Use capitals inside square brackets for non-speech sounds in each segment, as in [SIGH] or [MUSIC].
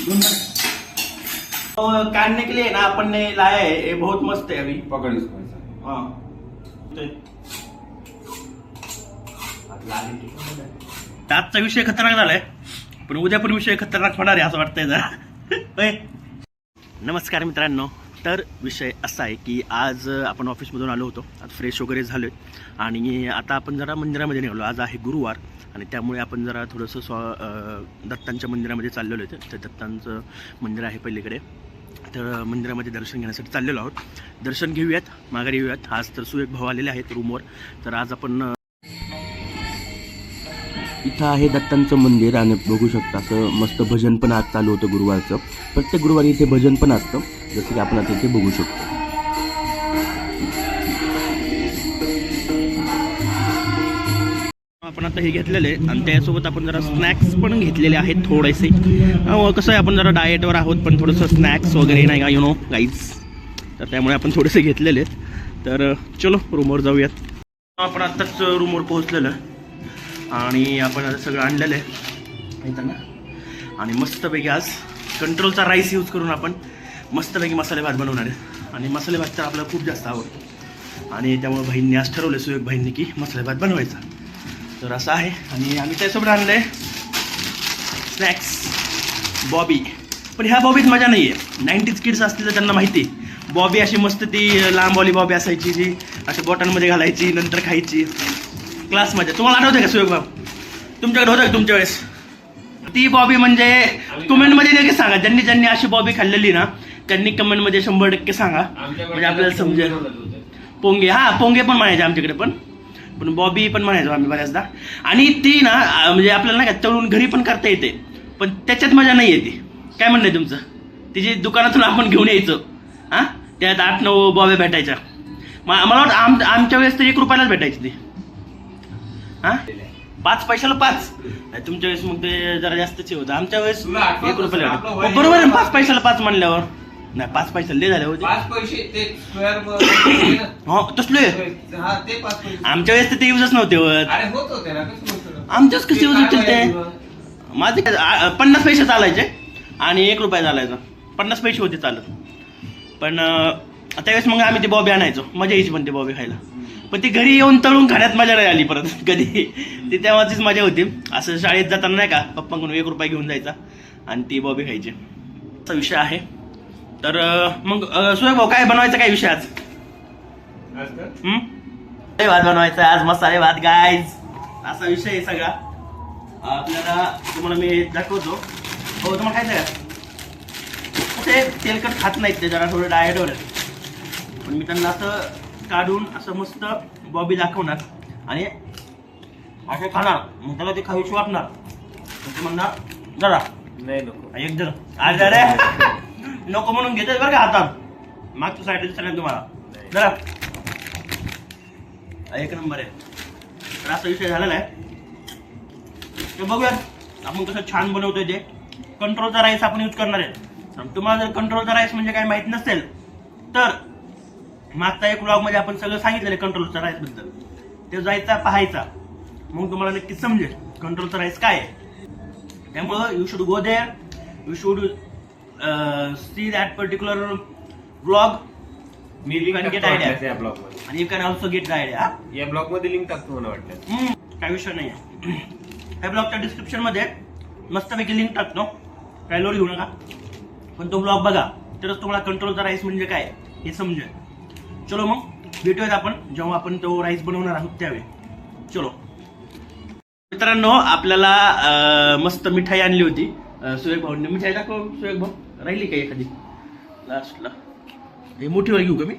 तो काटने के लिए ना अपन ने लाया है ये बहुत मस्त है अभी. पकड़ इसको ऐसा. हाँ. आजचा विषय खतरनाक झालाय. पण उद्या पण विषय खतरनाक होणार आहे असं वाटतंय जरा. [LAUGHS] होय? नमस्कार मित्रांनो. तर विषय असा आहे की आज आपण ऑफिसमधून आलो होतो. आज फ्रेश वगैरे झालो आहे आणि आता आपण जरा मंदिरामध्ये निघालो. आज आहे गुरुवार आणि त्यामुळे आपण जरा थोडंसं स्व दत्तांच्या मंदिरामध्ये चाललेलो आहे. तर दत्तांचं मंदिर आहे पहिलीकडे तर मंदिरामध्ये दर्शन घेण्यासाठी चाललेलो आहोत. दर्शन घेऊयात माघारी येऊयात. आज तर सुएक भाऊ आलेले आहेत रूमवर. तर आज आपण इथं आहे दत्तांचं मंदिर आणि बघू शकता असं मस्त भजन पण आज चालू होतं गुरुवारचं. प्रत्येक गुरुवारी इथे भजन पण असतं जसं की आपण आता इथे बघू शकतो. आपण आता हे घेतलेले आहे आणि त्यासोबत आपण जरा स्नॅक्स पण घेतलेले आहेत थोडेसे. कसं आहे आपण जरा डाएटवर आहोत पण थोडंसं स्नॅक्स वगैरे नाही का यु नो गाईज तर त्यामुळे आपण थोडेसे घेतलेले आहेत. तर चलो रूमवर जाऊयात. आपण आत्ताच रूमवर पोहोचलेलं आणि आपण आता सगळं आणलेलं आहे. माहिती ना आणि मस्तपैकी आज कंट्रोलचा राईस यूज करून आपण मस्तपैकी मसाले भात बनवणार आहे. आणि मसाले भात तर आपल्याला खूप जास्त आवडतो. आणि त्यामुळे बहिणीने आज ठरवलं सुयोग बहिणीने की मसाले भात बनवायचा. तर असं आहे. आणि आम्ही त्यासोबत आणलं आहे स्नॅक्स बॉबी पण ह्या बॉबीत मजा नाही आहे नाईन्टीज किड्स असतील तर त्यांना माहिती आहे. बॉबी अशी मस्त ती लांबवाली बॉबी असायची जी अशा बोटांमध्ये घालायची नंतर खायची. क्लासमध्ये. तुम्हाला आठवते का सुयोग भाऊ तुमच्याकडे होतं का तुमच्या वेळेस? ती बॉबी म्हणजे कमेंटमध्ये नक्की सांगा. ज्यांनी ज्यांनी अशी बॉबी खाल्लेली ना त्यांनी कमेंटमध्ये शंभर टक्के सांगा. म्हणजे आपल्याला समजेल. पोंगे. हा पोंगे पण म्हणायचे आमच्याकडे पण. पण बॉबी पण म्हणायचो आम्ही बऱ्याचदा. आणि ती ना म्हणजे आपल्याला नाही का तळून घरी पण करता येते. पण त्याच्यात मजा नाही येते काय म्हणणं आहे तुमचं? तिची दुकानातून आपण घेऊन यायचो हां? त्यात आठ नऊ बॉबे भेटायच्या. मला वाटतं आम आमच्या वेळेस तर एक रुपयालाच भेटायची ती. हां? पाच पैशाला पाच. नाही, तुमच्या वेळेस मग ते जरा जास्तच हे होतं. आमच्या वेळेस तुला आठवत एक रुपयाला असेल, आपलं भेटायचं. वय हो, बरोबर आहे पाच पैशाला पाच म्हणल्यावर. नाही पाच पैशाला लय झाले होते पाच पैसे ते स्क्वेअर हो तसले. हा ते पाच पैसे. आमच्या वेळेस तर ते युजच नव्हते होत. अरे होत होते ना कसं होतं? आमच्याच कसे यूज होतील ते? काय माझे काय आ- पन्नास पैसे चालायचे आणि एक रुपया चालायचा. पन्नास पैसे होते चालत. पण अं, त्यावेळेस मग आम्ही ते बॉबी आणायचो. मजा यायची पण ते बॉबी खायला. पण ती घरी येऊन तळून खाण्यात मजा नाही आली परत कधी. ती तेव्हाचीच मजा होती. असं शाळेत जाताना नाही का पप्पांकडून एक रुपया घेऊन जायचा आणि ती बॉबी खायची. असा विषय आहे. तर मग सुरेख भाऊ काय बनवायचा काय विषय आज? भात बनवायचा आज मसाले भात गायज असा विषय आहे सगळा. आपल्याला तुम्हाला मी दाखवतो. हो तुम्हाला खायचं का? ते तेलकट खात नाहीत ते जरा थोडं डाएटवर आहे. पण मी त्यांना असं काढून असं मस्त बॉबी दाखवणार. आणि असे खाणार. मग त्याला ते खाऊशी वाटणार. मग ते म्हणणार जरा. नाही नको. एक जण आज रे. नको म्हणून घेतेच बरं का हातात? मागच्या साईडला सांगेल तुम्हाला. जरा. एक नंबर आहे. तर असा विषय झालेला आहे. ते बघूया. आपण कसं छान बनवतोय ते. कंट्रोलचा राईस आपण यूज करणार आहे. तुम्हाला जर कंट्रोलचा राईस म्हणजे काय माहीत नसेल तर मागचा एक व्लॉगमध्ये आपण सगळं सांगितलेलं कंट्रोलचा राईसबद्दल. ते जायचा पाहायचा. मग तुम्हाला नक्कीच समजेल कंट्रोलचा राईस काय आहे. त्यामुळं you should go there you should see that particular blog me link Can get टाकतो idea. वाटल्यास या ब्लॉगमध्ये आणि you can also get the idea या ब्लॉगमध्ये लिंक टाकतो मला वाटतं. काय विषय नाही आहे ह्या ब्लॉगच्या डिस्क्रिप्शनमध्ये मस्तपैकी लिंक टाकतो. काय लोड घेऊ नका. पण तो ब्लॉग बघा. तरच तुम्हाला कंट्रोलचा राईस म्हणजे काय हे समजेल. चलो मग भेटूयात आपण जेव्हा आपण तो राईस बनवणार आहोत त्यावेळी. चलो. मित्रांनो आपल्याला मस्त मिठाई आणली होती. सुरेख भाऊने. मिठाई दाखव सुरेख भाऊ. राहिली का एखादी? लास्टला हे मोठीवर घेऊ का मी?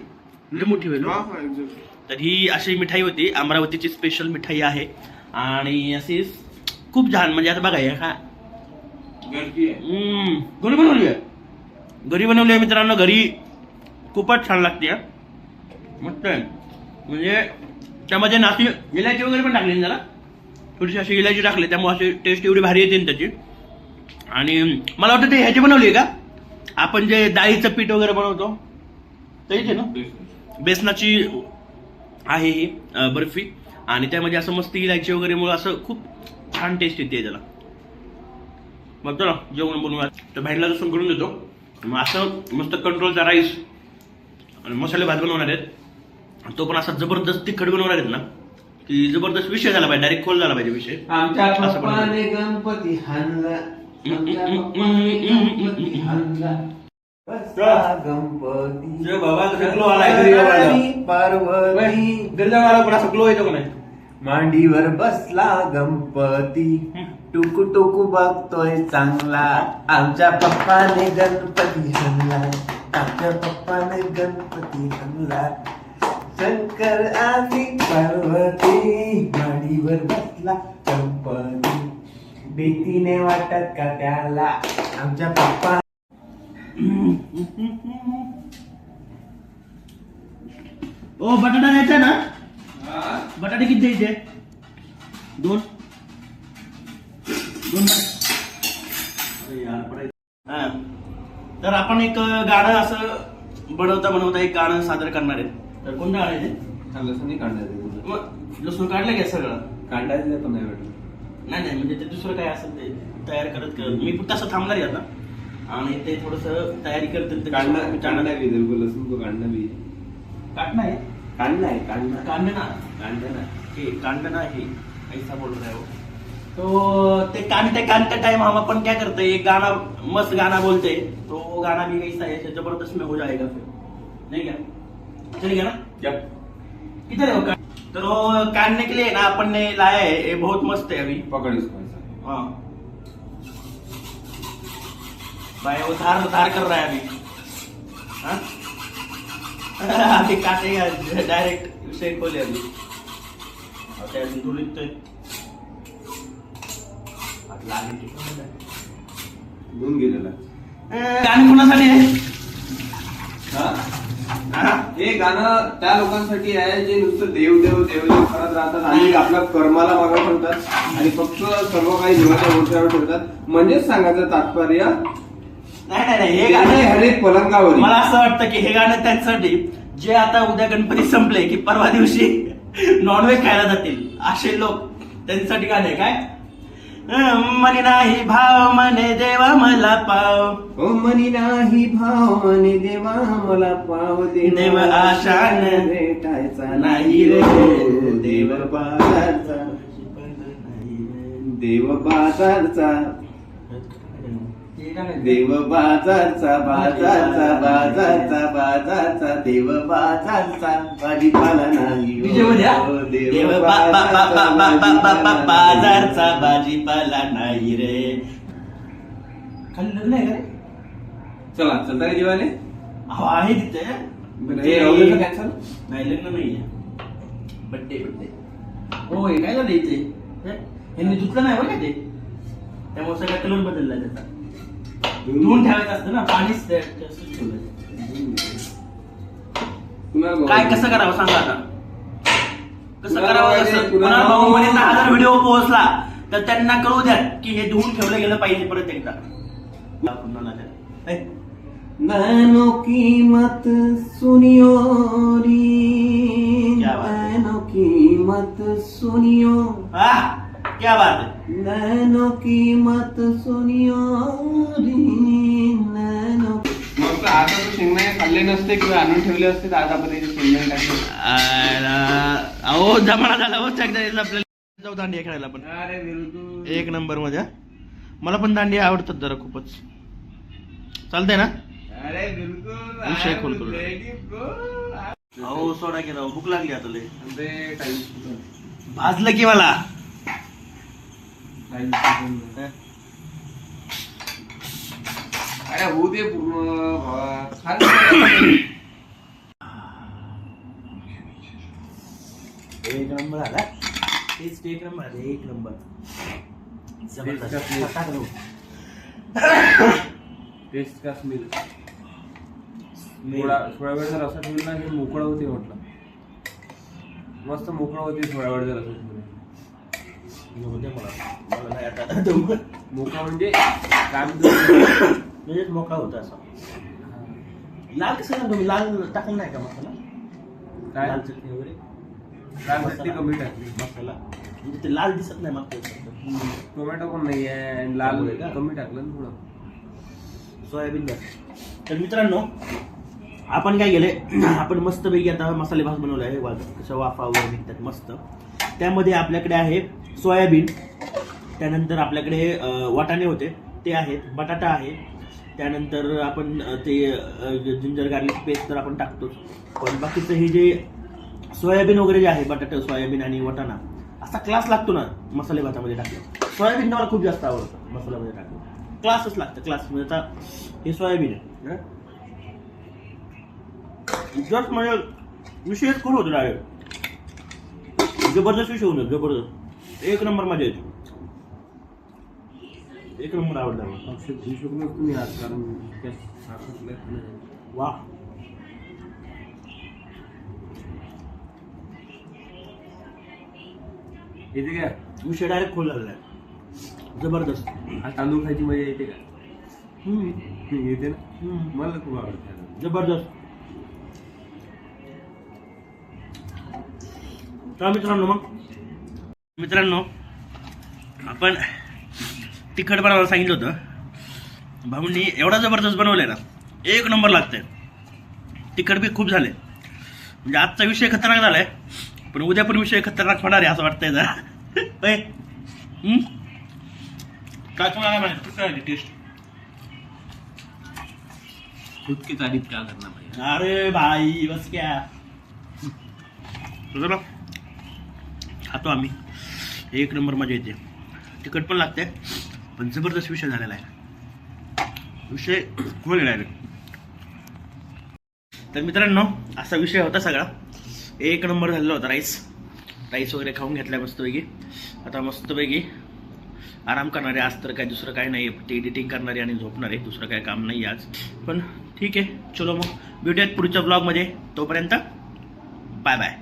हो. तर ही अशी मिठाई होती. अमरावतीची स्पेशल मिठाई आहे. आणि अशी खूप छान म्हणजे आता बघा हे हम्म, घरी बनवली आहे? घरी बनवली आहे मित्रांनो. घरी खूपच छान लागते हा. मस्त आहे. म्हणजे त्यामध्ये नाशी इलायची वगैरे पण टाकली त्याला जरा? थोडीशी अशी इलायची टाकली त्यामुळे अशी टेस्ट एवढी भारी येते ना त्याची. आणि मला वाटतं ते ह्याची बनवली आहे का? आपण जे डाळीचं पीठ वगैरे बनवतो तेच आहे ना? बेसनाची आहे ही बर्फी. आणि त्यामध्ये असं मस्त इलायची वगैरे मुळे असं खूप छान टेस्ट येते त्याला. मग चला जेवण बनवूया. तर बाहेरला जसं करून देतो. मग असं मस्त कंट्रोलचा राईस आणि मसाले भात बनवणार आहेत. तो पण असा जबरदस्त तिखट बनवणार आहेत ना की जबरदस्त विषय झाला पाहिजे डायरेक्ट खोल झाला पाहिजे विषय. आमच्या असं पप्पाने गणपती हाणला. आमच्या पप्पाने गणपती हाणला. बसला गणपती? जय बाबा, कसा glow आलाय घरी बाबाला. पार्वती. गल्ल्यावाला पण असं ग्लो येतो का नाही? मांडीवर बसला गणपती. टुकू टुकू बघतोय चांगला. आमच्या पप्पाने गणपती हाणला. आमच्या पप्पाने गणपती हाणला. शंकर आणि पार्वती मांडीवर बसला गणपती भीतीने वाटत का त्याला? आमच्या पप्पा ओ बटाटा द्यायचा ना? बटाटे किती द्यायचे? दोन. दोन. हा. तर आपण एक गाणं असं बनवता बनवता एक गाणं सादर करणार आहे तर कोणतं गाणं आहे ते? लसूण काढायचं मग लसूण काढलं का सगळं? काढायचं पण नाही वाटत नाही नाही म्हणजे ते दुसरं काय असेल ते तयार करत करत. मी फक्त असं थांबणार आहे आता. आणि ते थोडस तयारी करते चॅनल काढना भी तेरे को लहसुन को काढना भी काटना आहे. काढना है काढना कांडना काढना हे कांडना है ऐसा बोल रहा है. वो तो ते कांटे कांटे टाइम हम अपन क्या करते हैं एक गाना मस्त गाना बोलते हैं तो वो गाना भी कैसा है ऐसे जबरदस्त में हो जाएगा फिर नहीं क्या चलेगा ना. क्या किधर है कान- तो काटने के लिए ना अपन ने लाया है ये बहुत मस्त है अभी. पकड़ इसको ऐसा हाँ. भाई वो धार धार कर रहा है अभी. हाँ? [LAUGHS] अभी काटेगा डायरेक्ट उसे खोले अभी. आता है, की कोणाला? धुवून गेलेला. गाणी कोणासाठी आहे? हा. हा? गाणं त्या लोकांसाठी आहे जे नुसतं देव देव देव देव करत राहतात आणि आपल्या कर्माला मागं ठेवतात आणि फक्त सर्व काही देवाच्या मोठ्यावर ठेवतात. म्हणजेच सांगायचं तात्पर्य नाही नाही नाही हे गाणे गाणं हरे पलंगावर. मला असं वाटतं की हे गाणं त्यांच्यासाठी जे आता उद्या गणपती संपले की परवा दिवशी [LAUGHS] नॉनव्हेज खायला जातील. असे लोक त्यांच्यासाठी गाणं आहे. काय? म्हणे नाही भाव म्हणे देवा मला पाव. ओ मनी नाही भाव मनी देवा मला पाव. देव आशान भेटायचा नाही रे. देव बाजारचा. देव बाजारचा. देव बाजारचा बाजारचा बाजारचा बाजारचा देव बाजारचा भाजीपाला नाही देव बाजारचा भाजीपाला नाही रे. खाल्लं नाही का रे? चला चलता रे जीवाने आहे तिथे. नाही लग्न नाही बड्डे बड्डे हो काय झालं इथे? हे? यांनी नाही बघा ते? त्यामुळे सगळा कलर बदलला त्याचा. धुवून ठेवायचं असतं ना. पाणीच. काय कसं करावं सांगा आता. कसं करावं कुणाला भाऊ म्हणे दहा हजार व्हिडिओ पोहोचला तर त्यांना कळू द्या की हे धुवून ठेवलं गेलं पाहिजे परत एकदा. नैनो कीमत सुनियो री क्या बात है? नैनो कीमत सुनियो। आह, क्या बात है? नैनो कीमत सुनियो री नैनो मग आता तू शेंगदाणे खाल्ले नसते किंवा आणून ठेवले असते तर आज आपण त्याचे शेंगदाणे टाकले आला- अहो जमाना झाला हो चकदा आपल्याला जाऊ दांडिया खेळायला पण अरे विरुद्ध एक नंबरमध्ये. हा. मला पण दांडिया आवडतात जरा खूपच. चालतंय ना? अरे बिलकुल विषय खोल करू. अहो सोडा की राव भूक लागली आता लय. भाजलं की मला. अरे होऊ दे पूर्ण एक नंबर आला. टेस्ट एक नंबर आला एक नंबर. जबरदस्त. टेस्ट का टाक लो. टेस्ट का स्मेल थोडा थोडा वेळ जर असं ठेवलं ना की मोकळं होते म्हटलं मस्त मोकळं होते थोडा वेळ जर असं दे मला. मला नाही आता. मोकळा म्हणजे काय म्हणतो लगेच मोकळा होता असा. लाल कसं ना तुम्ही लाल टाकलं नाही का मसाला? काय? लाल चटणी वगैरे? लाल चटणी कमी टाकली. मसाला. म्हणजे ते लाल दिसत नाही मागच्या. टोमॅटो पण नाही आहे लाल त्यामुळे का? कमी टाकलं ना थोडं. सोयाबीन जास्त. तर मित्रांनो आपण काय केले आपण मस्तपैकी आता मसाले भात बनवला आहे. कसं वाफा वगैरे निघतात मस्त. त्यामध्ये आपल्याकडे आहे सोयाबीन त्यानंतर आपल्याकडे वाटाणे होते ते आहेत बटाटा आहे. त्यानंतर आपण ते जिंजर गार्लिक पेस्ट तर आपण टाकतोच. पण बाकीचं हे जे सोयाबीन वगैरे जे आहे बटाटा सोयाबीन आणि वाटाणा असा क्लास लागतो ना मसाले भातामध्ये टाकलं. सोयाबीन मला खूप जास्त आवडतं मसाल्यामध्ये टाकलं. क्लासच लागतं क्लास म्हणजे आता हे सोयाबीन आहे जस्ट म्हणजे विषयच खूप होतो डायरेक्ट. जबरदस्त विषय होऊन जबरदस्त. एक नंबर मजा येते. एक नंबर आवडला मला. औषध घेऊ शकलो तुम्ही आज कारण त्या. वा. येते का? विषय डायरेक्ट खोल झालेला आहे जबरदस्त. आज तांदूळ खायची मजा येते का? हम्म. येते ना? हम्म. मला खूप आवडते जबरदस्त. तर मित्रांनो मग मित्रांनो आपण तिखट बनवायला सांगितलं होतं. भाऊंनी एवढा जबरदस्त बनवलंय ना एक नंबर लागतंय. तिखट बी खूप झाले म्हणजे आजचा विषय खतरनाक झालाय पण उद्या पण विषय खतरनाक होणार आहे असं वाटतंय जरा? [LAUGHS] काय तुम्हाला माहिती कसं आहे टेस्ट खुद की तारीफ क्या करना भाई अरे भाई बस क्या? खातो आम्ही. एक नंबर मजा येते. तिखट पण लागते पण जबरदस्त विषय झालेला आहे. विषय खोल डायरेक्ट तर मित्रांनो असा विषय होता सगळा. एक नंबर झालेला होता राईस राईस वगैरे खाऊन घेतलाय मस्तपैकी. आता मस्तपैकी आराम करणारे आज तर काय दुसरं काय नाही ते एडिटिंग करणारे आणि झोपणारे दुसरं काय काम नाही आज. पण ठीक आहे चलो मग. भेटूयात पुढच्या ब्लॉगमध्ये तोपर्यंत बाय बाय